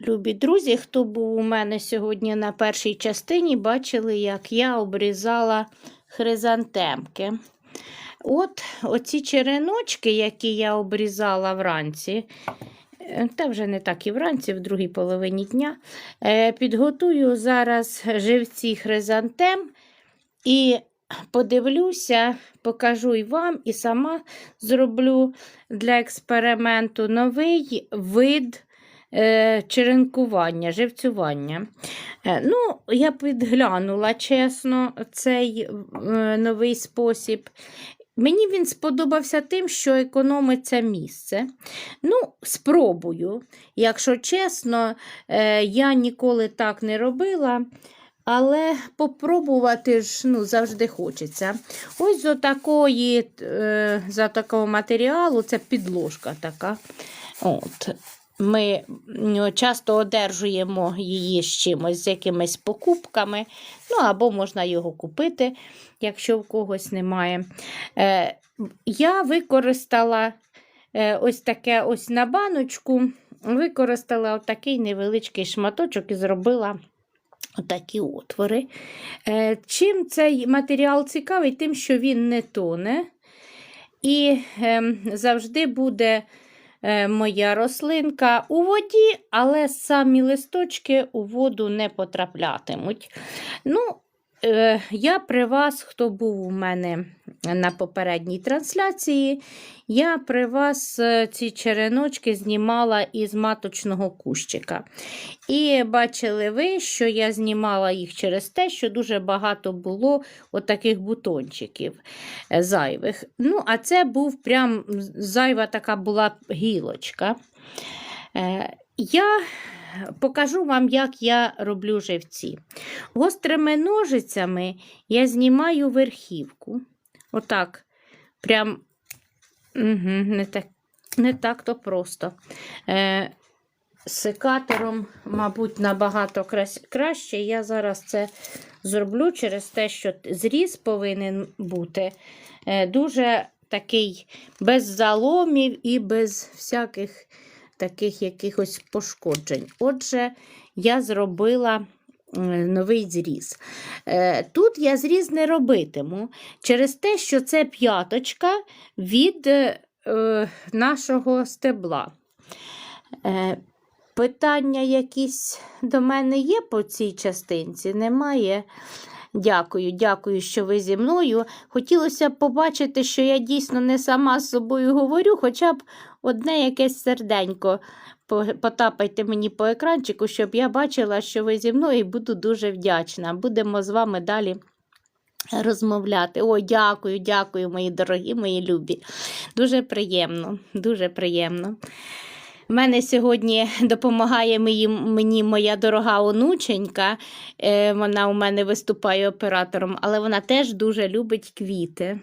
Любі друзі, хто був у мене сьогодні на першій частині, бачили, як я обрізала хризантемки. От оці череночки, які я обрізала вранці, е, та вже не так і вранці, в другій половині дня, е, підготую зараз живці хризантем і подивлюся, покажу і вам, і сама зроблю для експерименту новий вид черенкування, живцювання. Е, ну, я підглянула, чесно, цей е, новий спосіб. Мені він сподобався тим, що економиться місце. Ну, спробую. Якщо чесно, е, я ніколи так не робила. Але попробувати ж ну, завжди хочеться. Ось з такої, е, за такого матеріалу це підложка така. От. Ми м, часто одержуємо її з чимось, з якимись покупками. Ну, або можна його купити, якщо в когось немає. Е, я використала е, ось таке ось на баночку, використала отакий невеличкий шматочок і зробила. Отакі отвори. Е, Чим цей матеріал цікавий? Тим, що він не тоне. І е, завжди буде моя рослинка у воді, але самі листочки у воду не потраплятимуть. Ну, е, я при вас, хто був у мене на попередній трансляції, я при вас е, ці череночки знімала із маточного кущика. І бачили ви, що я знімала їх через те, що дуже багато було отаких бутончиків е, зайвих. Ну, а це був прям зайва така була гілочка. Е, Я покажу вам, як я роблю живці. Гострими ножицями я знімаю верхівку. Отак. Прям угу, не так, не так то просто. Е, секатором, мабуть, набагато краще. Я зараз це зроблю через те, що зріз повинен бути е, дуже такий без заломів і без всяких таких якихось пошкоджень. Отже, я зробила новий зріз. Е, Тут я зріз не робитиму через те, що це п'яточка від е, нашого стебла. Е, Питання якісь до мене є по цій частинці? Немає. Дякую, дякую, що ви зі мною. Хотілося б побачити, що я дійсно не сама з собою говорю, хоча б одне якесь серденько. Потапайте мені по екранчику, щоб я бачила, що ви зі мною і буду дуже вдячна. Будемо з вами далі розмовляти. О, дякую, дякую, мої дорогі, мої любі. Дуже приємно, дуже приємно. У мене сьогодні допомагає мені, мені моя дорога онученька. Е, вона у мене виступає оператором, але вона теж дуже любить квіти.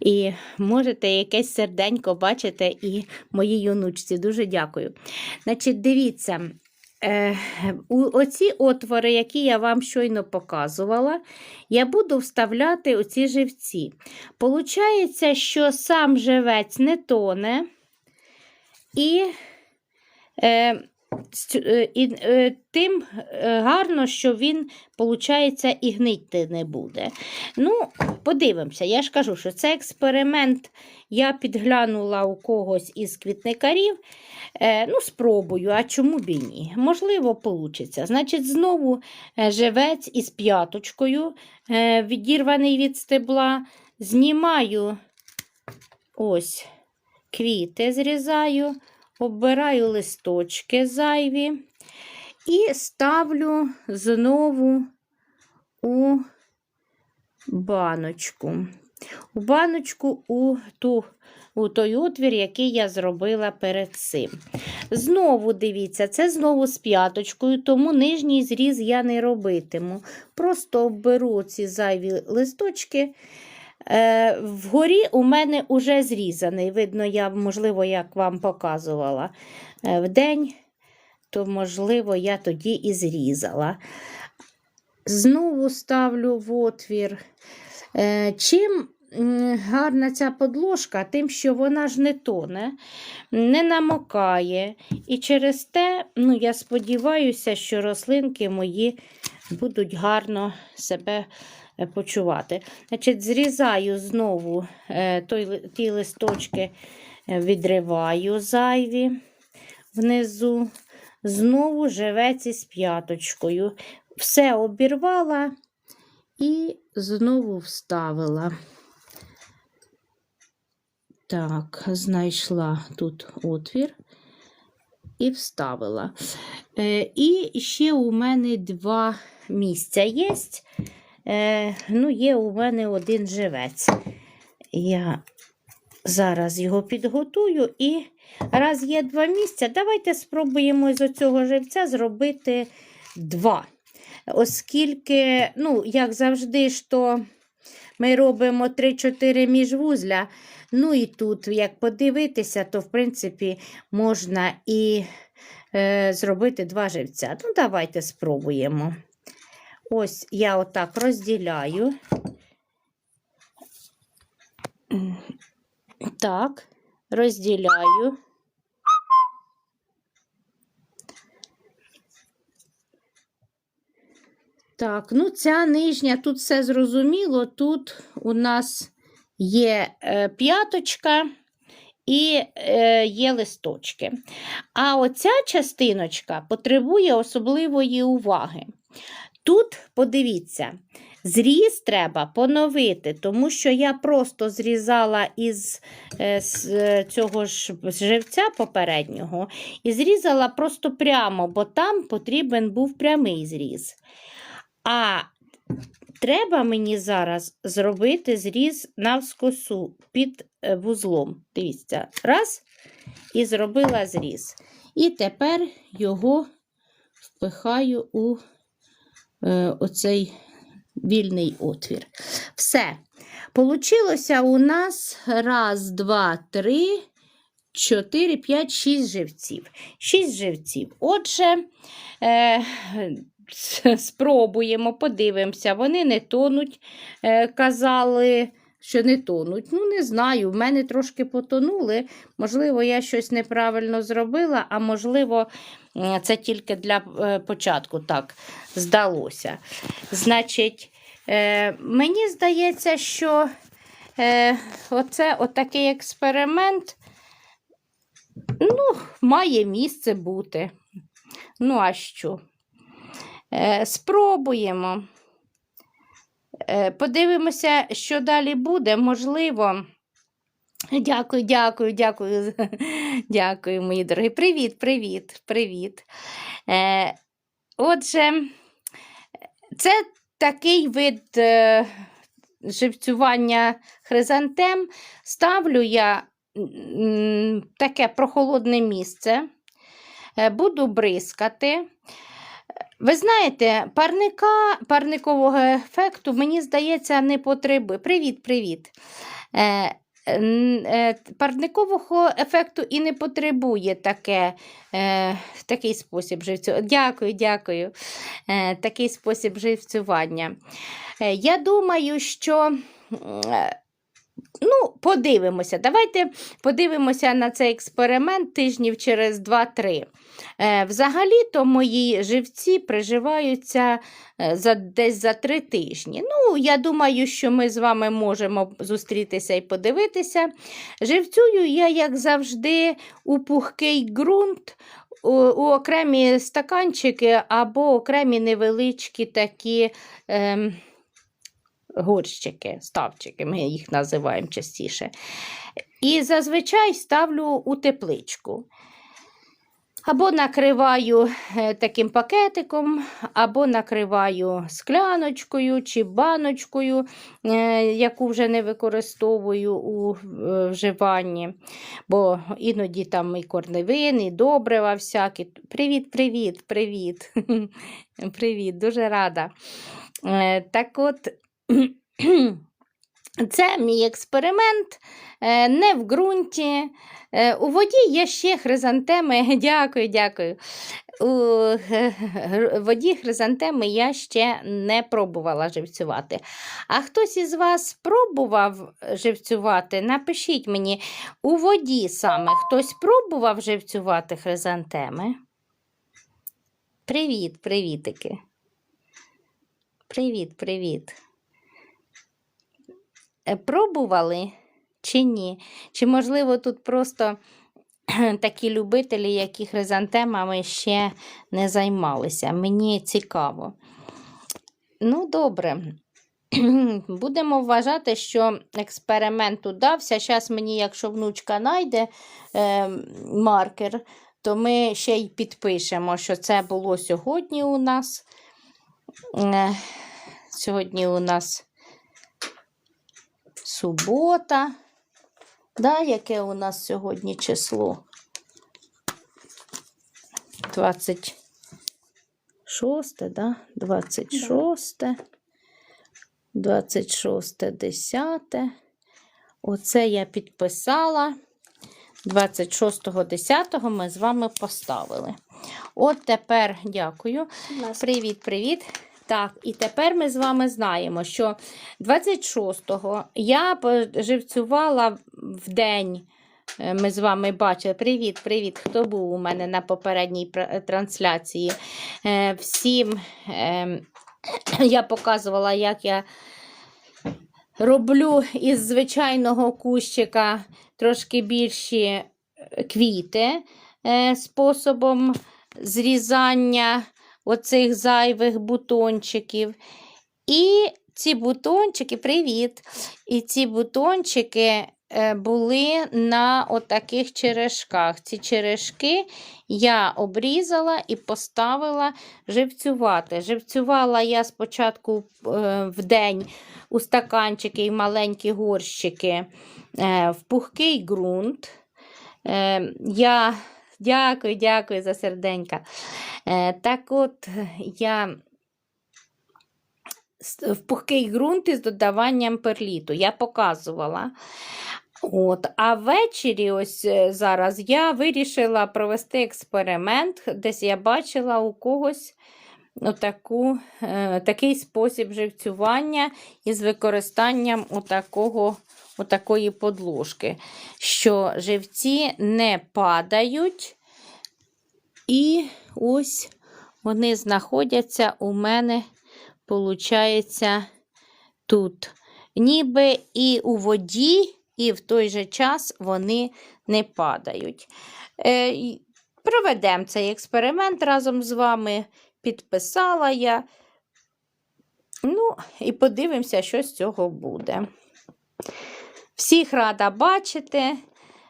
І можете якесь серденько бачите і моїй онучці. Дуже дякую. Значить, дивіться, е, оці отвори, які я вам щойно показувала, я буду вставляти оці живці. Получається, що сам живець не тоне. І і, е, тим е, гарно, що він, виходить, і гнити не буде. Ну, подивимося, я ж кажу, що це експеримент я підглянула у когось із квітникарів. Е, ну, спробую, а чому б і ні? Можливо, вийде. Значить, знову е, живець із п'яточкою, е, відірваний від стебла. Знімаю ось квіти, зрізаю обираю листочки зайві і ставлю знову у баночку. У баночку у, ту, у той отвір, який я зробила перед цим. Знову дивіться, це знову з п'яточкою, тому нижній зріз я не робитиму. Просто оберу ці зайві листочки. Е, вгорі у мене вже зрізаний. Видно, я, можливо, як вам показувала е, вдень, то, можливо, я тоді і зрізала. Знову ставлю в отвір. Е, чим гарна ця подложка, тим, що вона ж не тоне, не намокає. І через те, ну, я сподіваюся, що рослинки мої будуть гарно себе почувати. Значить, зрізаю знову е, той, ті листочки, е, відриваю зайві внизу. Знову живець із п'яточкою. Все обірвала і знову вставила. Так, знайшла тут отвір і вставила. Е, і ще у мене два місця є. Е, ну, є у мене один живець. Я зараз його підготую і раз є два місця, давайте спробуємо з оцього живця зробити два. Оскільки, ну, як завжди, то ми робимо 3-4 міжвузля. Ну і тут, як подивитися, то в принципі можна і е, зробити два живця. Ну, давайте спробуємо. Ось я отак розділяю. Так, розділяю. Так, ну ця нижня, тут все зрозуміло. Тут у нас є е, п'яточка і е, є листочки. А оця частиночка потребує особливої уваги. Тут, подивіться, зріз треба поновити, тому що я просто зрізала із е, з е, цього ж живця попереднього і зрізала просто прямо, бо там потрібен був прямий зріз. А треба мені зараз зробити зріз навскосу під е, вузлом. Дивіться, раз, і зробила зріз. І тепер його впихаю у оцей вільний отвір. Все. Получилося у нас раз, два, три, чотири, п'ять, шість живців. Шість живців. Отже, е, спробуємо, подивимося. Вони не тонуть, е, казали, що не тонуть. Ну, не знаю, в мене трошки потонули. Можливо, я щось неправильно зробила, а можливо, це тільки для е, початку так здалося. Значить, е, мені здається, що е, оце отакий експеримент ну, має місце бути. Ну, а що? Спробуємо. Е, подивимося, що далі буде. Можливо. Дякую, дякую, дякую. Дякую, мої дорогі. Привіт, привіт, привіт. Е, отже, це такий вид е, живцювання хризантем. Ставлю я м, таке прохолодне місце, Е, буду бризкати. Ви знаєте, парника, парникового ефекту, мені здається, не потребує. Привіт, привіт. Е, е, парникового ефекту і не потребує таке, е, такий спосіб живцювання. Дякую, дякую. Е, такий спосіб живцювання. Е, я думаю, що. е, Ну, подивимося. Давайте подивимося на цей експеримент тижнів через 2-3. Е, Взагалі-то мої живці приживаються е, за, десь за 3 тижні. Ну, я думаю, що ми з вами можемо зустрітися і подивитися. Живцюю я, як завжди, у пухкий ґрунт, у, окремі стаканчики або окремі невеличкі такі. Ем, горщики, ставчики, ми їх називаємо частіше. І зазвичай ставлю у тепличку. Або накриваю е, таким пакетиком, або накриваю скляночкою чи баночкою, е, яку вже не використовую у е, вживанні. Бо іноді там і корневини, і добрива всякі. Привіт, привіт, привіт. Привіт, дуже рада. Так от. Це мій експеримент, е, не в ґрунті. Е, У воді є ще хризантеми. Дякую, дякую. У воді хризантеми я ще не пробувала живцювати. А хтось із вас пробував живцювати? Напишіть мені, у воді саме хтось пробував живцювати хризантеми? Привіт, привітики. Привіт, привіт. Е, Пробували чи ні? Чи, можливо, тут просто такі любителі, які хризантемами ще не займалися? Мені цікаво. Ну, добре. Будемо вважати, що експеримент удався. Зараз мені, якщо внучка знайде е, маркер, то ми ще й підпишемо, що це було сьогодні у нас. Е, сьогодні у нас субота. Да, яке у нас сьогодні число? 26, да? 26, 26, 10. Оце я підписала. 26.10 ми з вами поставили. От тепер дякую. Привіт, привіт. Так, і тепер ми з вами знаємо, що 26-го я поживцювала в день. е, Ми з вами бачили. Привіт, привіт, хто був у мене на попередній трансляції. Е, Всім е, я показувала, як я роблю із звичайного кущика трошки більші е, квіти е, способом зрізання оцих зайвих бутончиків. І ці бутончики, привіт! І ці бутончики е, були на отаких черешках. Ці черешки я обрізала і поставила живцювати. Живцювала я спочатку е, в день у стаканчики і маленькі горщики е, в пухкий ґрунт. Я дякую, дякую за серденька. Е, Так от я в пухкий ґрунт із додаванням перліту. Я показувала. От, а ввечері, ось е, зараз, я вирішила провести експеримент. Десь я бачила у когось отаку, е, такий спосіб живцювання із використанням отакого, отакої подложки, що живці не падають. І ось вони знаходяться у мене, получається, тут. Ніби і у воді, і в той же час вони не падають. Е, проведемо цей експеримент разом з вами. Підписала я. Ну, і подивимося, що з цього буде. Всіх рада бачити.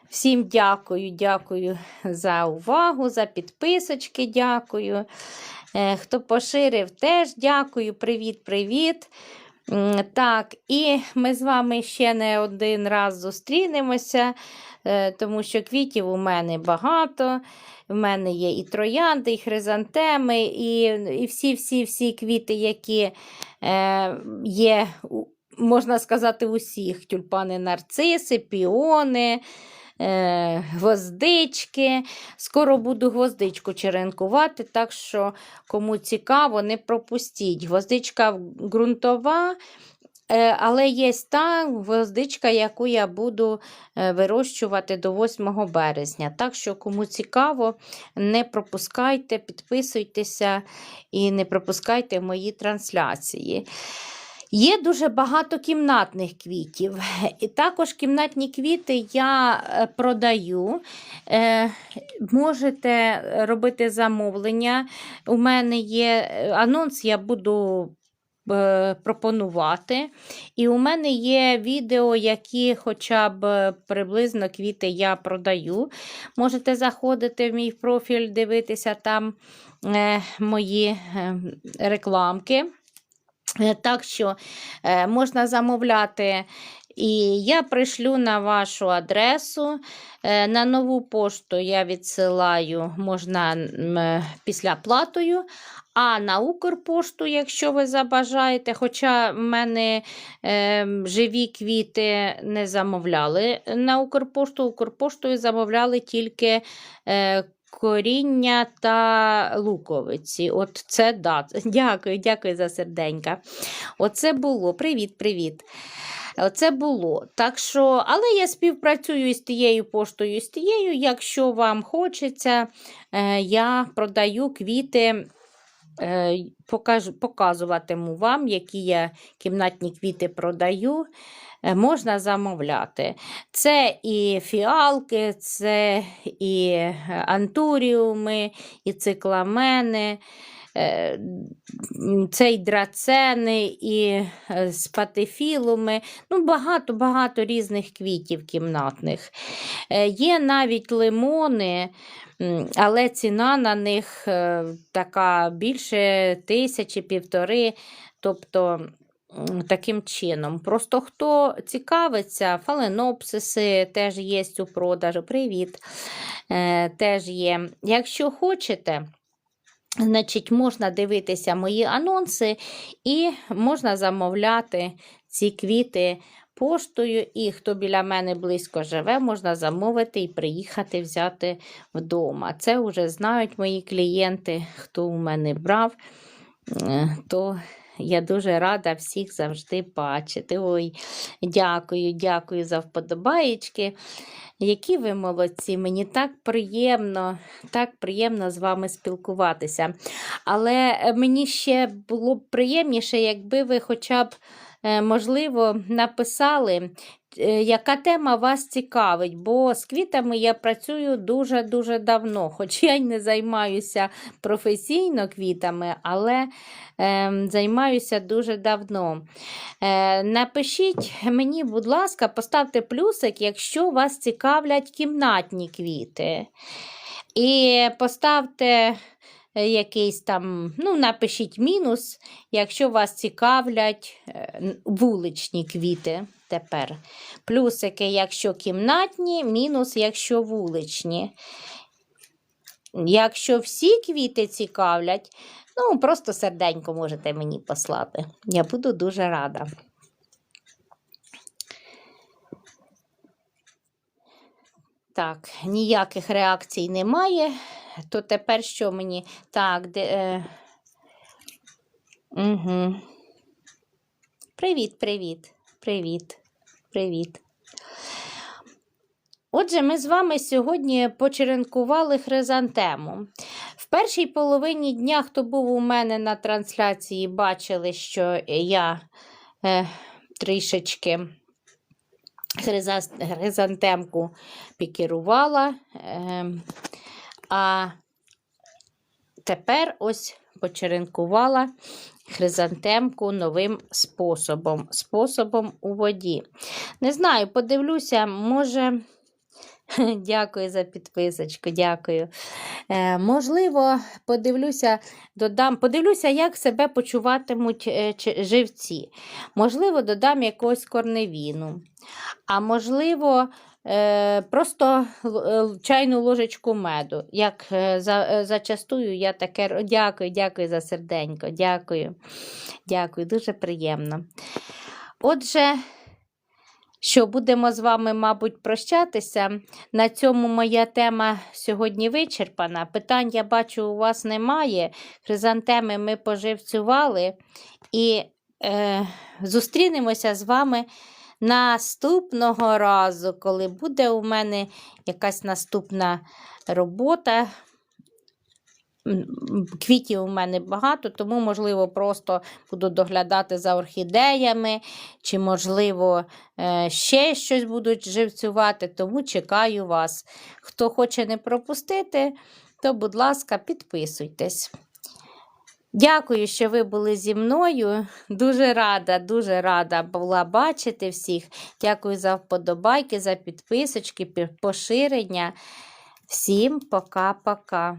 Всім дякую, дякую за увагу, за підписочки, дякую. Е, Хто поширив, теж дякую. Привіт, привіт. Так, і ми з вами ще не один раз зустрінемося, е, тому що квітів у мене багато. В мене є і троянди, і хризантеми, і, всі-всі-всі квіти, які е, є, можна сказати, усіх: тюльпани, нарциси, піони. Е, гвоздички. Скоро буду гвоздичку черенкувати, так що, кому цікаво, не пропустіть. Гвоздичка ґрунтова, е, але є та гвоздичка, яку я буду е, вирощувати до 8 березня. Так що, кому цікаво, не пропускайте, підписуйтеся і не пропускайте мої трансляції. Є дуже багато кімнатних квітів. І також кімнатні квіти я е, продаю. Е, Можете робити замовлення. У мене є е, анонс, я буду пропонувати. І у мене є відео, які хоча б приблизно квіти я продаю. Можете заходити в мій профіль, дивитися там мої рекламки. Е, Так що е, можна замовляти І я пришлю на вашу адресу. Е, На нову пошту я відсилаю можна після платою. А на Укрпошту, якщо ви забажаєте, хоча в мене е, живі квіти не замовляли на Укрпошту, Укрпоштою замовляли тільки е, коріння та луковиці. От це да. Дякую, дякую за серденька. Оце було. Привіт, привіт. Оце було. Так що, але я співпрацюю з тією поштою, з тією. Якщо вам хочеться, е, я продаю квіти. Е, покажу, показуватиму вам, які я кімнатні квіти продаю. Е, Можна замовляти. Це і фіалки, це і е, антуріуми, і цикламени, е, це і драцени, і спатифілуми. Ну, багато-багато різних квітів кімнатних. Є навіть лимони. Але ціна на них така більше тисячі, півтори. Тобто таким чином. Просто хто цікавиться, фаленопсиси теж є у продажу. Привіт. Е, теж є. Якщо хочете. Значить, можна дивитися мої анонси і можна замовляти ці квіти поштою. І хто біля мене близько живе, можна замовити і приїхати взяти вдома. Це вже знають мої клієнти, хто у мене брав, е, то я дуже рада всіх завжди бачити. Ой, дякую, дякую за вподобаєчки. Які ви молодці, мені так приємно, так приємно з вами спілкуватися. Але е, мені ще було б приємніше, якби ви хоча б, можливо, написали, е, яка тема вас цікавить, бо з квітами я працюю дуже-дуже давно, хоч я й не займаюся професійно квітами, але е, займаюся дуже давно. Е, напишіть мені, будь ласка, поставте плюсик, якщо вас цікавлять кімнатні квіти. І поставте е, якийсь там, ну, напишіть мінус, якщо вас цікавлять е, вуличні квіти тепер. Плюсики, якщо кімнатні, мінус, якщо вуличні. Якщо всі квіти цікавлять, ну, просто серденько можете мені послати. Я буду дуже рада. Так, ніяких реакцій немає. То тепер що мені? Так, де. Е... Угу. Привіт, привіт, привіт, привіт. Отже, ми з вами сьогодні почеренкували хризантему. В першій половині дня, хто був у мене на трансляції, бачили, що я е, трішечки хриза- хризантемку пікірувала. Е, а тепер ось почеренкувала хризантемку новим способом, способом у воді. Не знаю, подивлюся, може. Дякую за підписочку, дякую. Е, можливо, подивлюся, додам, подивлюся, як себе почуватимуть е, живці. Можливо, додам якогось корневіну. А можливо, просто л- е, чайну ложечку меду. Як е, е, зачастую я таке дякую, дякую за серденько. Дякую. Дякую, дуже приємно. Отже. Що будемо з вами, мабуть, прощатися. На цьому моя тема сьогодні вичерпана. Питань, я бачу, у вас немає. Хризантеми ми поживцювали. І е, зустрінемося з вами наступного разу, коли буде у мене якась наступна робота. Квітів у мене багато, тому, можливо, просто буду доглядати за орхідеями, чи, можливо, е, ще щось будуть живцювати, тому чекаю вас. Хто хоче не пропустити, то, будь ласка, підписуйтесь. Дякую, що ви були зі мною. Дуже рада, дуже рада була бачити всіх. Дякую за вподобайки, за підписочки, поширення. Всім пока-пока.